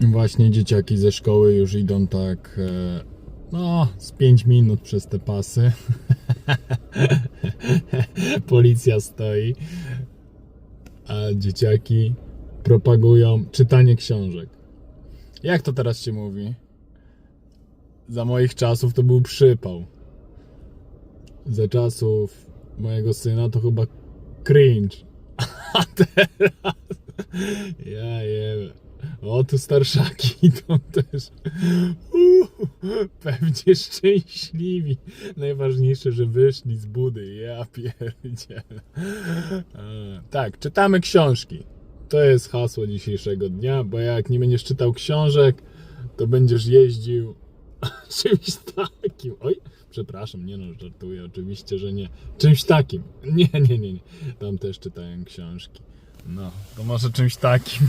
Właśnie dzieciaki ze szkoły już idą tak, e, no, z 5 minut przez te pasy. Policja stoi, a dzieciaki propagują czytanie książek. Jak to teraz się mówi? Za moich czasów to był przypał. Za czasów mojego syna to chyba cringe. A teraz ja jem. O, tu starszaki idą też. Uuu, pewnie szczęśliwi. Najważniejsze, że wyszli z budy. Ja pierdzielę. E, Tak, czytamy książki. To jest hasło dzisiejszego dnia, bo jak nie będziesz czytał książek, to będziesz jeździł czymś takim. Oj, przepraszam, nie no, żartuję, oczywiście, że nie. Czymś takim. Nie, nie, nie, nie. Tam też czytałem książki. No, to może czymś takim.